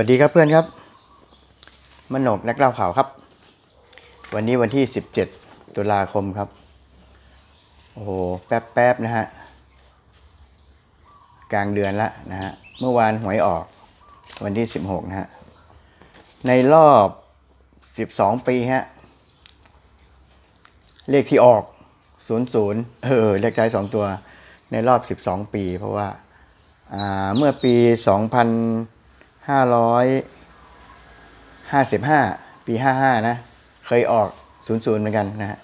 วัสดีครับเพื่อนครับมนกนักเล่าข่าวครับ วันนี้วันที่ 17 ตุลาคมครับ โอ้โห แป๊บๆนะฮะ กลางเดือนละนะฮะ เมื่อวานหวยออก วันที่ 16 นะฮะ ในรอบ 12 ปีฮะ เลขที่ออก 00 เออ เลขท้าย2ตัว ในรอบ 12 ปี เพราะว่า อ่า เมื่อปี 2555ปี55นะ เคยออก00เหมือนกันนะฮะ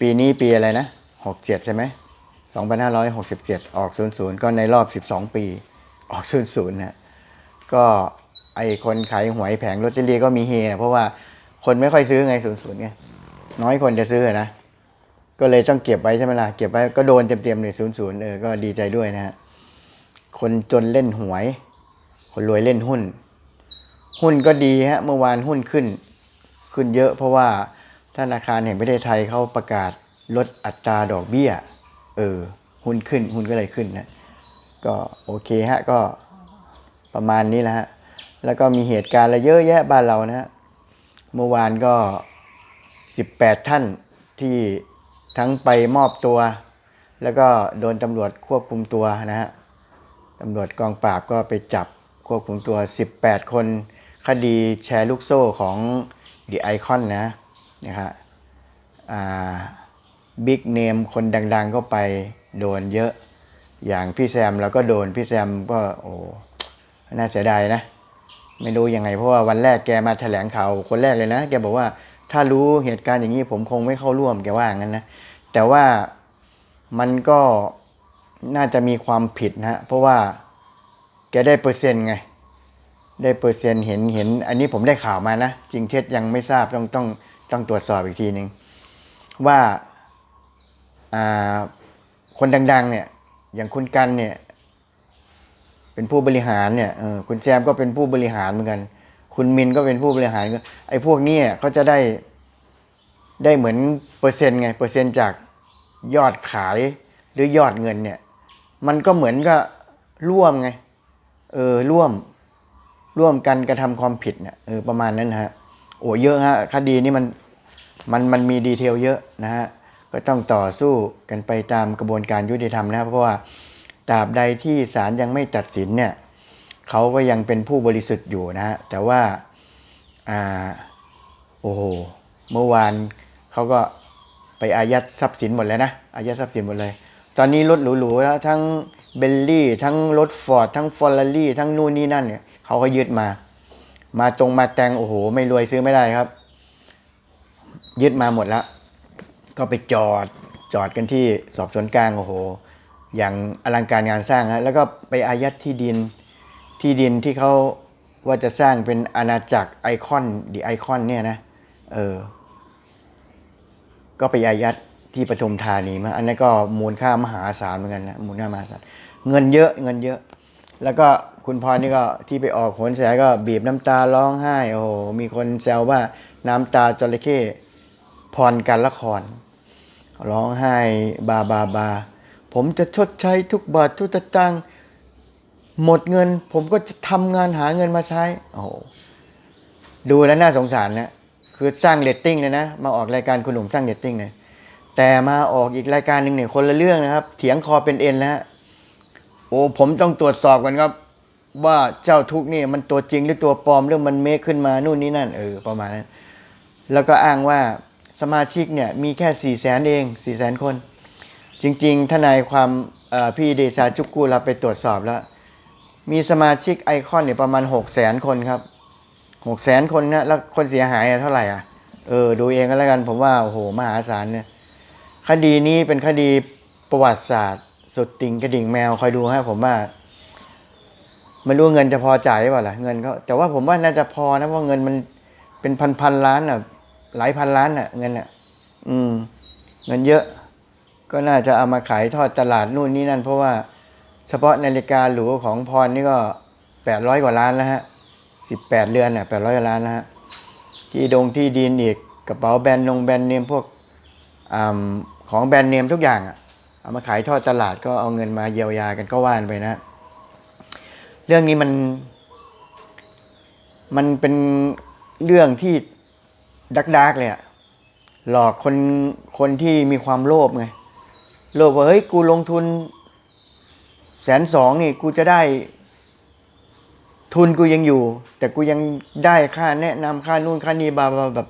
ปีนี้ปีอะไรนะ67ใช่ไหม2567ออก00ก็ในรอบ12ปีออก00นะก็ไอคนขายหวยแผงลอตเตอรี่ก็มีเฮนะเพราะว่าคนไม่ค่อยซื้อไง00ไงน้อยคนจะซื้อนะ ก็เลยต้องเก็บไว้ใช่ไหมล่ะเก็บไว้ก็โดนเต็มๆเลย00เออก็ดีใจด้วยนะฮะคนจนเล่นหวย คนรวยเล่นหุ้น หุ้นก็ดีฮะเมื่อวานหุ้นขึ้น ขึ้นเยอะเพราะว่าธนาคารแห่งประเทศไทยเขาประกาศลดอัตราดอกเบี้ย เออ หุ้นขึ้น หุ้นก็เลยขึ้นนะ ก็โอเคฮะ ก็ประมาณนี้แหละฮะ แล้วก็มีเหตุการณ์อะไรเยอะแยะบ้านเรานะฮะ เมื่อวานก็ 18 ท่านที่ทั้งไปมอบตัว แล้วก็โดนตำรวจควบคุมตัวนะฮะ ตำรวจกองปราบก็ไปจับ ควบคุมตัว 18 คน คดีแชร์ลูกโซ่ของดีไอคอนนะนะฮะบิ๊กเนมคนดังๆก็ไปโดนเยอะ อย่างพี่แซมเราก็โดนพี่แซมก็โอ้น่าเสียดายนะ ไม่รู้ยังไงเพราะว่าวันแรกแกมาแถลงข่าวคนแรกเลยนะ แกบอกว่าถ้ารู้เหตุการณ์อย่างนี้ผมคงไม่เข้าร่วมแกว่างั้นนะ แต่ว่ามันก็น่าจะมีความผิดนะ เพราะว่า แกได้เปอร์เซ็นต์ไง ได้เปอร์เซ็นต์เห็นเห็น อันนี้ผมได้ข่าวมานะ จริงเท็จยังไม่ทราบต้องต้องต้องตรวจสอบอีกทีหนึ่งว่าอ่าคนดังๆเนี่ยอย่างคุณกันเนี่ยเป็นผู้บริหารเนี่ยเออคุณแซมก็เป็นผู้บริหารเหมือนกัน คุณมินก็เป็นผู้บริหารก็ไอ้พวกเนี้ก็จะได้ได้เหมือนเปอร์เซ็นต์ไงเปอร์เซ็นต์จากยอดขายหรือยอดเงินเนี่ยมันก็เหมือนกับร่วมไง เออร่วมร่วมกันกระทำความผิดเนี่ยเออประมาณนั้นนะฮะโอ้เยอะฮะคดีนี้มันมันมันมีดีเทลเยอะนะฮะก็ต้องต่อสู้กันไปตามกระบวนการยุติธรรมนะเพราะว่าตราบใดที่ศาลยังไม่ตัดสินเนี่ยเขาก็ยังเป็นผู้บริสุทธิ์อยู่นะฮะแต่ว่าอ่าโอ้โหเมื่อวานเขาก็ไปอายัดทรัพย์สินหมดแล้วนะอายัดทรัพย์สินหมดเลย ตอนนี้รถหรูๆแล้วทั้ง เบลลี่ทั้งรถฟอร์ดทั้งฟอร์รารี่ทั้งนู่นนี่นั่นเนี่ยเขาก็ยึดมา มาตรงมาแตงโอ้โห ไม่รวยซื้อไม่ได้ครับ ยึดมาหมดแล้ว ก็ไปจอดจอดกันที่สอบสวนกลางโอ้โห อย่างอลังการงานสร้างฮะแล้วก็ไปอายัดที่ดินที่ดินที่เขาว่าจะสร้างเป็นอาณาจักรไอคอนดีไอคอนเนี่ยนะ เออ ก็ไปอายัด ที่ปทุมธานีมาอันนั้นก็มูลค่ามหาศาลเหมือนกันนะมูลค่ามหาศาลเงินเยอะเงินเยอะ แล้วก็คุณพรนี่ก็ที่ไปออกโหนแสก็บีบน้ำตาร้องไห้ โอ้โหมีคนแซวว่าน้ำตาจระเข้พรการละคร ร้องไห้บาบาบา ผมจะชดใช้ทุกบาททุกสตางหมดเงิน ผมก็จะทำงานหาเงินมาใช้ โอ้โหดูแล้วน่าสงสารนะ คือสร้างเรตติ้งเลยนะ มาออกรายการคุณหนุ่มสร้างเรตติ้งเลย แต่มาออกอีกรายการหนึ่งเนี่ยคนละเรื่องนะครับ เถียงคอเป็นเอ็นแล้ว โอ้ผมต้องตรวจสอบกันครับ ว่าเจ้าทุกนี่มันตัวจริงหรือตัวปลอมเรื่องมันเมคขึ้นมานู่นนี่นั่นเออประมาณนั้น แล้วก็อ้างว่าสมาชิกเนี่ยมีแค่สี่แสนเองสี่แสนคน จริงๆทนายความพี่เดชาจุกกูเราไปตรวจสอบแล้ว มีสมาชิกไอคอนเนี่ยประมาณหกแสนคนครับหกแสนคนนะแล้วคนเสียหายอะเท่าไหร่อะเออดูเองก็แล้วกันผมว่าโอ้โหมหาศาลเนี่ย คดีนี้เป็นคดีประวัติศาสตร์ สุดติ่งกระดิ่งแมวคอยดูฮะผมว่าไม่รู้เงินจะพอจ่ายหรือเปล่าล่ะเงินเขาแต่ว่าผมว่าน่าจะพอนะเพราะเงินมันเป็นพันพันล้านอะ หลายพันล้านอะ เงินอะ อืม เงินเยอะ ก็น่าจะเอามาขายทอดตลาดนู่นนี่นั่น เพราะว่าเฉพาะนาฬิกาหรูของพรนี่ก็แปดร้อยกว่าล้านแล้วฮะสิบแปดเรือนอะแปดร้อยล้านแล้วฮะที่ดงที่ดินอีกกระเป๋าแบรนด์นงแบรนด์เนมพวกอ่า ของแบรนด์เนมทุกอย่างอะเอามาขายทอดตลาดก็เอาเงินมาเยียวยากันก็ว่านไปนะ เรื่องนี้มัน มันเป็นเรื่องที่ดักดักเลยอะหลอกคนคนที่มีความโลภไงโลภว่าเฮ้ยกูลงทุนแสนสองนี่กูจะได้ ทุนกูยังอยู่ แต่กูยังได้ค่าแนะนำค่านู่นค่านี่บาบาแบบ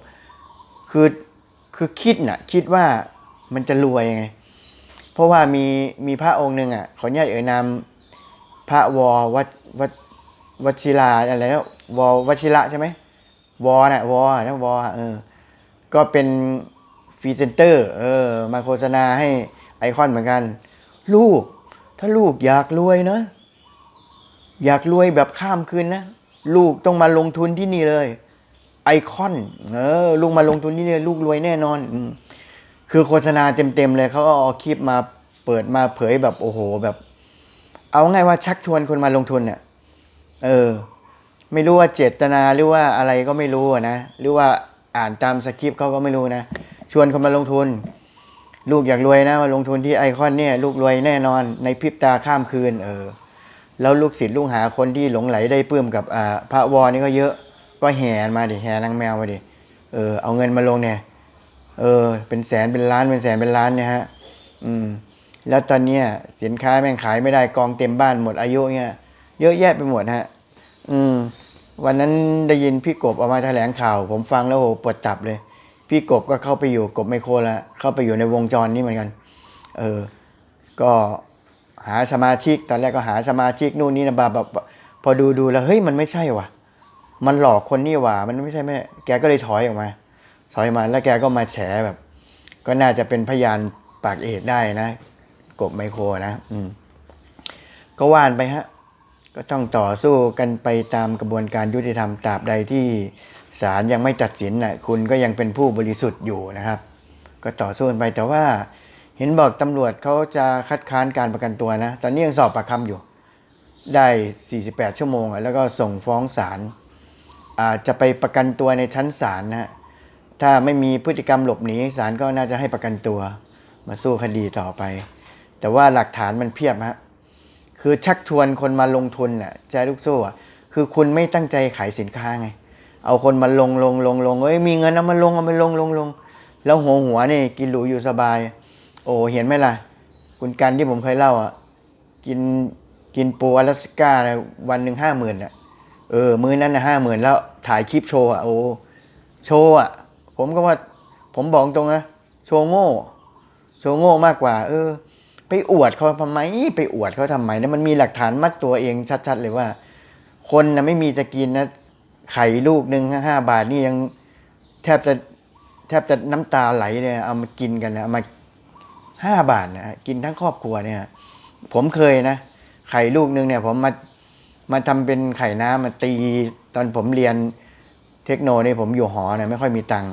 คือคือคิดน่ะ คิดว่า มันจะรวยไง เพราะว่ามีมีพระองค์หนึ่งอะ ขออนุญาตเอ่ยนามพระวอวัดวัดวชิราอะไรนะวอวชิระใช่ไหมวอน่ะวอนะวอเออ ก็เป็นฟรีเซนเตอร์ เออ มาโฆษณาให้ไอคอนเหมือนกัน ลูก ถ้าลูกอยากรวยนะ อยากรวยแบบข้ามคืนนะ ลูกต้องมาลงทุนที่นี่เลย ไอคอน เออ ลูกมาลงทุนที่นี่ลูกรวยแน่นอน อืม คือโฆษณาเต็มๆเลยเขาก็เอาคลิปมาเปิดมาเผยแบบโอ้โหแบบ เอาง่ายว่าชักชวนคนมาลงทุนเนี่ยเออ ไม่รู้ว่าเจตนาหรือว่าอะไรก็ไม่รู้นะหรือว่าอ่านตามสคริปต์เขาก็ไม่รู้นะชวนคนมาลงทุน ลูกอยากรวยนะมาลงทุนที่ไอคอนเนี่ย ลูกรวยแน่นอนในพริบตาข้ามคืน เออ แล้วลูกศิษย์ลูกหาคนที่หลงไหลได้ปื้มกับอ่าพระวอนี่ก็เยอะ ก็แห่มาดิแห่นางแมวมาดิเออเอาเงินมาลงเนี่ย เออ เป็นแสนเป็นล้านเป็นแสนเป็นล้านเนี่ยฮะ อืม แล้วตอนเนี้ยสินค้าแม่งขายไม่ได้กองเต็มบ้านหมดอายุเนี่ยเยอะแยะไปหมดฮะ อืม วันนั้นได้ยินพี่กบออกมาแถลงข่าว ผมฟังแล้วโหปวดตับเลย พี่กบก็เข้าไปอยู่กบไมโครล้วเข้าไปอยู่ในวงจรนี้เหมือนกัน เออ ก็หาสมาชิกตอนแรกก็หาสมาชิกนู่นนี่นะบาแบบพอดูดูแล้วเฮ้ยมันไม่ใช่ว่ะ มันหลอกคนนี่ว่ามันไม่ใช่แม่แกก็เลยถอยออกมา ถอยมาแล้วแกก็มาแฉแบบ ก็น่าจะเป็นพยานปากเอกได้นะ กบไมโครนะ อืม ก็ว่านไปฮะ ก็ต้องต่อสู้กันไปตามกระบวนการยุติธรรมตราบใดที่ศาลยังไม่ตัดสินน่ะ คุณก็ยังเป็นผู้บริสุทธิ์อยู่นะครับ ก็ต่อสู้กันไปแต่ว่า เห็นบอกตำรวจเขาจะคัดค้านการประกันตัวนะ ตอนนี้ยังสอบปากคำอยู่ ได้ 48 ชั่วโมง แล้วก็ส่งฟ้องศาลอาจจะไปประกันตัวในชั้นศาลนะฮะ ถ้าไม่มีพฤติกรรมหลบหนีศาลก็น่าจะให้ประกันตัว มาสู้คดีต่อไป แต่ว่าหลักฐานมันเพียบฮะคือชักชวนคนมาลงทุนน่ะใจลูกโซ่อะคือคุณไม่ตั้งใจขายสินค้าไง เอาคนมาลงลงลงลงเอ้ยมีเงินเอามาลงเอามาลงลงลงแล้วหัวหัวนี่กินหรูอยู่สบาย โอ้เห็นไหมล่ะ คุณกันที่ผมเคยเล่าอะกินกินปูอลาสก้าวันหนึ่งห้าหมื่นอะเออ มื้อนั้นนะห้าหมื่นแล้วถ่ายคลิปโชว์อะโอ้โชว์อะ ผมก็ว่า ผมบอกตรงนะโชว์โง่ โชว์โง่มากกว่า เออ ไปอวดเขาทำไม ไปอวดเขาทำไมนะมันมีหลักฐานมัดตัวเองชัดๆเลยว่า คนนะไม่มีจะกินนะไข่ลูกหนึ่งห้าบาทนี่ยังแทบจะแทบจะน้ำตาไหลเนี่ยเอามากินกันนะเอามาห้าบาทนะกินทั้งครอบครัวเนี่ย ผมเคยนะไข่ลูกหนึ่งเนี่ย ผมมามาทำเป็นไข่น้ำมาตีตอนผมเรียน เทคโนเนี่ผมอยู่หอเนี่ยไม่ค่อยมีตังค์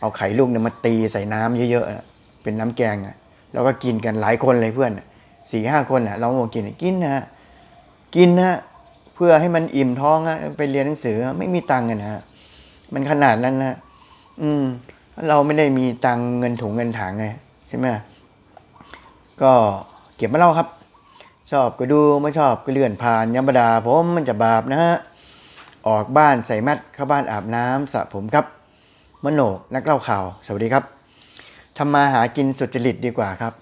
เอาไข่ลูกเนี่ยมาตีใส่น้ำเยอะๆเป็นน้ำแกงอะแล้วก็กินกันหลายคนเลยเพื่อนสี่ห้าคนอะเราบอกกินกินนะฮะกินนะเพื่อให้มันอิ่มท้องอะไปเรียนหนังสือไม่มีตังค์กันะฮะมันขนาดนั้นนะอืม เราไม่ได้มีตังค์เงินถุงเงินถังไงใช่ไหมก็เก็บมาเล่าครับ ชอบก็ดูไม่ชอบก็เลื่อนผ่านยามบดาผมมันจะบาปนะฮะ ออกบ้านใส่แมสเข้าบ้านอาบน้ำสระผมครับ มโนนักเล่าข่าว สวัสดีครับทำมาหากินสุจริตดีกว่าครับ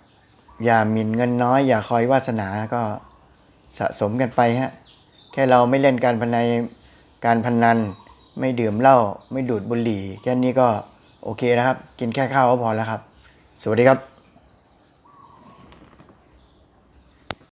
อย่าหมิ่นเงินน้อย อย่าคอยวาสนาก็สะสมกันไปฮะแค่เราไม่เล่นการพนันการพนัน ไม่ดื่มเหล้าไม่ดูดบุหรี่แค่นี้ก็โอเคนะครับ กินแค่ข้าวก็พอแล้วครับ สวัสดีครับ